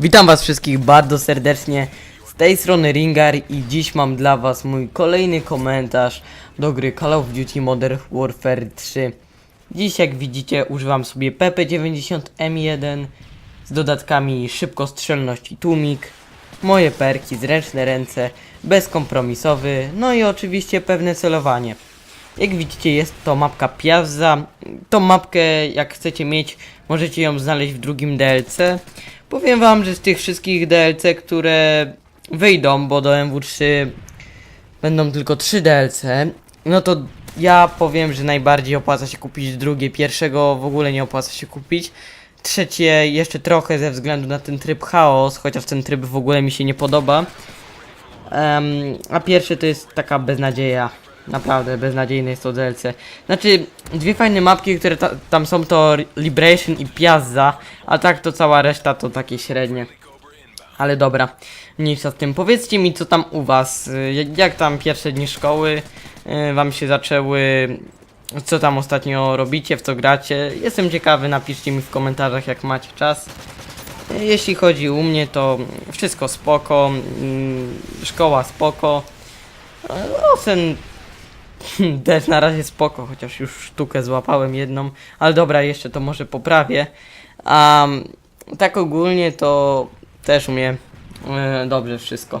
Witam was wszystkich bardzo serdecznie. Z tej strony Ringar i dziś mam dla was mój kolejny komentarz do gry Call of Duty Modern Warfare 3. Dziś jak widzicie używam sobie PP90M1 z dodatkami szybkostrzelność i tłumik, moje perki, zręczne ręce, bezkompromisowy, no i oczywiście pewne celowanie. Jak widzicie jest to mapka Piazza. Tą mapkę jak chcecie mieć możecie ją znaleźć w drugim DLC. Powiem wam, że z tych wszystkich DLC, które wyjdą, bo do MW3 będą tylko 3 DLC, no to ja powiem, że najbardziej opłaca się kupić drugie, pierwszego w ogóle nie opłaca się kupić. Trzecie jeszcze trochę ze względu na ten tryb chaos, chociaż ten tryb w ogóle mi się nie podoba. Em, a pierwszy to jest taka beznadzieja. Naprawdę beznadziejne jest to DLC. Znaczy, dwie fajne mapki, które ta, tam są to Liberation i Piazza, a tak to cała reszta to takie średnie. Ale dobra, mniejsza z tym. Powiedzcie mi, co tam u was, y, jak, jak tam pierwsze dni szkoły y, wam się zaczęły, co tam ostatnio robicie, w co gracie. Jestem ciekawy, napiszcie mi w komentarzach, jak macie czas. Jeśli chodzi u mnie, to wszystko spoko, mm, szkoła spoko. Sen też na razie spoko, chociaż już sztukę złapałem jedną, ale dobra, jeszcze to może poprawię. A tak ogólnie to też u mnie e, dobrze wszystko.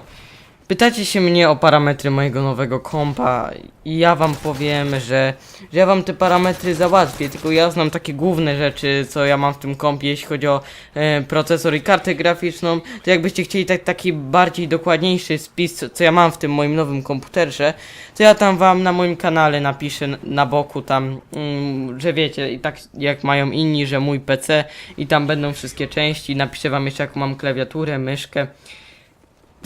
Pytacie się mnie o parametry mojego nowego kompa i ja wam powiem, że, że ja wam te parametry załatwię, tylko ja znam takie główne rzeczy, co ja mam w tym kompie, jeśli chodzi o e, procesor i kartę graficzną, to jakbyście chcieli tak, taki bardziej dokładniejszy spis, co, co ja mam w tym moim nowym komputerze, to ja tam wam na moim kanale napiszę na boku tam, mm, że wiecie, i tak jak mają inni, że mój PC i tam będą wszystkie części, napiszę wam jeszcze jaką mam klawiaturę, myszkę.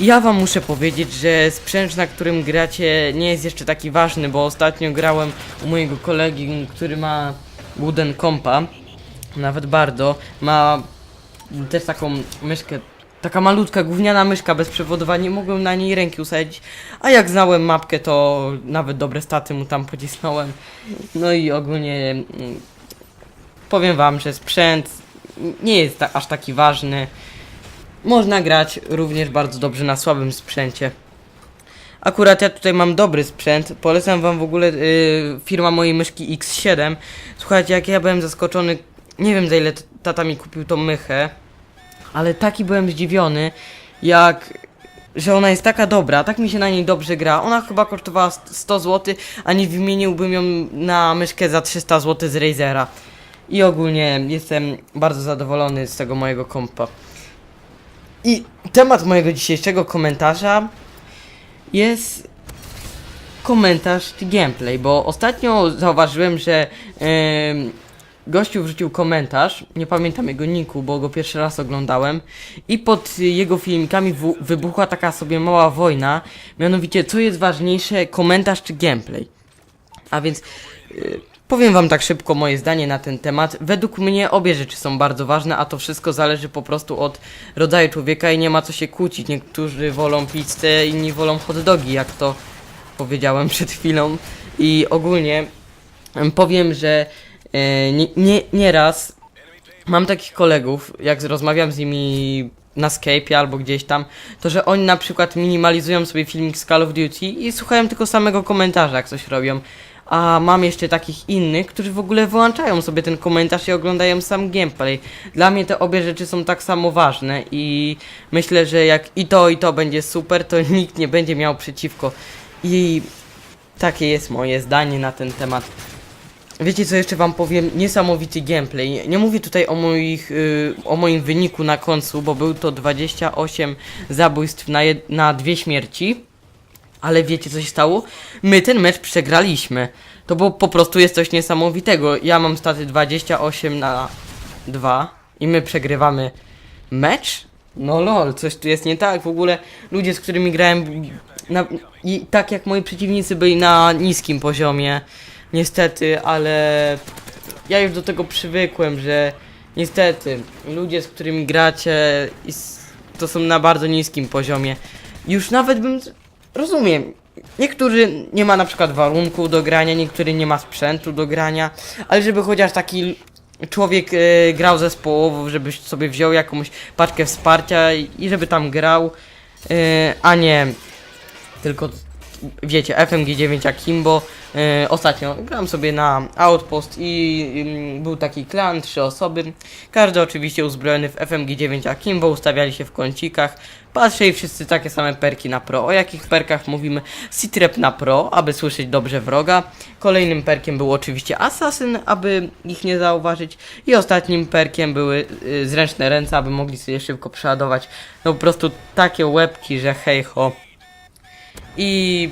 Ja wam muszę powiedzieć, że sprzęt, na którym gracie nie jest jeszcze taki ważny, bo ostatnio grałem u mojego kolegi, który ma wooden kompa, nawet bardzo, ma też taką myszkę, taka malutka, gówniana myszka bez przewodowa, nie mogłem na niej ręki usadzić, a jak znałem mapkę, to nawet dobre staty mu tam pocisnąłem, no i ogólnie mm, powiem wam, że sprzęt nie jest aż taki ważny, można grać również bardzo dobrze na słabym sprzęcie. Akurat ja tutaj mam dobry sprzęt. Polecam wam w ogóle y, firma mojej myszki X7. Słuchajcie, jak ja byłem zaskoczony, nie wiem za ile tata mi kupił tą mychę, ale taki byłem zdziwiony, jak że ona jest taka dobra, tak mi się na niej dobrze gra. Ona chyba kosztowała st- 100 zł, a nie wymieniłbym ją na myszkę za 300 zł z Razera. I ogólnie jestem bardzo zadowolony z tego mojego kompa. I temat mojego dzisiejszego komentarza jest komentarz czy gameplay, bo ostatnio zauważyłem, że em, gościu wrzucił komentarz, nie pamiętam jego niku, bo go pierwszy raz oglądałem i pod jego filmikami wybuchła taka sobie mała wojna, mianowicie co jest ważniejsze, komentarz czy gameplay. A więc y, powiem wam tak szybko moje zdanie na ten temat. Według mnie obie rzeczy są bardzo ważne, a to wszystko zależy po prostu od rodzaju człowieka i nie ma co się kłócić. Niektórzy wolą pizzę, inni wolą hot dogi, jak to powiedziałem przed chwilą. I ogólnie em, powiem, że e, nie, nie, nieraz mam takich kolegów, jak rozmawiam z nimi na Skype'ie albo gdzieś tam, to że oni na przykład minimalizują sobie filmik z Call of Duty i słuchają tylko samego komentarza, jak coś robią. A mam jeszcze takich innych, którzy w ogóle wyłączają sobie ten komentarz i oglądają sam gameplay. Dla mnie te obie rzeczy są tak samo ważne i myślę, że jak i to i to będzie super, to nikt nie będzie miał przeciwko. I takie jest moje zdanie na ten temat. Wiecie co jeszcze wam powiem? Niesamowity gameplay. Nie mówię tutaj o moich, y, o moim wyniku na końcu, bo był to 28 zabójstw na, na dwie śmierci. Ale wiecie co się stało? My ten mecz przegraliśmy. To było po prostu jest coś niesamowitego. Ja mam staty 28 na 2 i my przegrywamy mecz? No lol, coś tu jest nie tak. W ogóle ludzie, z którymi grałem na, i tak jak moi przeciwnicy byli na niskim poziomie. Niestety, ale ja już do tego przywykłem, że niestety ludzie, z którymi gracie to są na bardzo niskim poziomie. Już nawet bym rozumiem. Niektórzy nie ma na przykład warunków do grania, niektóry nie ma sprzętu do grania, ale żeby chociaż taki człowiek e, grał zespołowo, żeby sobie wziął jakąś paczkę wsparcia i, i żeby tam grał, e, a nie tylko wiecie, FMG9 Akimbo. E, ostatnio grałem sobie na Outpost i ym, był taki klan, trzy osoby. Każdy oczywiście uzbrojony w FMG9 Akimbo, ustawiali się w kącikach. Patrzę wszyscy takie same perki na pro. O jakich perkach mówimy? Citrep na pro, aby słyszeć dobrze wroga. Kolejnym perkiem był oczywiście Assassin, aby ich nie zauważyć. I ostatnim perkiem były y, zręczne ręce, aby mogli sobie szybko przeładować. No po prostu takie łebki, że hej ho. I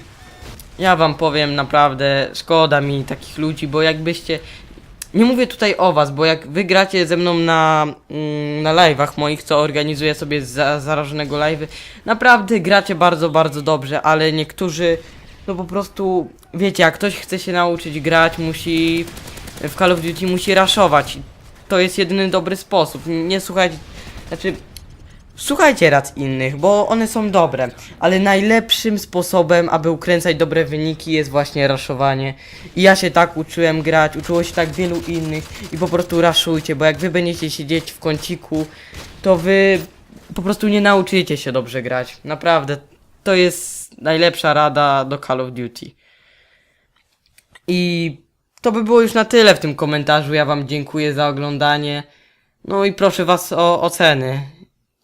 ja wam powiem naprawdę, szkoda mi takich ludzi, bo jakbyście. Nie mówię tutaj o was, bo jak wy gracie ze mną na, mm, na live'ach moich, co organizuję sobie za, zarażonego live'y, naprawdę gracie bardzo, bardzo dobrze, ale niektórzy, no po prostu, wiecie, jak ktoś chce się nauczyć grać, musi, w Call of Duty musi raszować. To jest jedyny dobry sposób. Nie słuchajcie, znaczy, Słuchajcie rad innych, bo one są dobre, ale najlepszym sposobem, aby ukręcać dobre wyniki jest właśnie raszowanie. I ja się tak uczyłem grać, uczyło się tak wielu innych i po prostu raszujcie, bo jak wy będziecie siedzieć w kąciku, to wy po prostu nie nauczycie się dobrze grać. Naprawdę, to jest najlepsza rada do Call of Duty. I to by było już na tyle w tym komentarzu. Ja wam dziękuję za oglądanie. No i proszę was o oceny.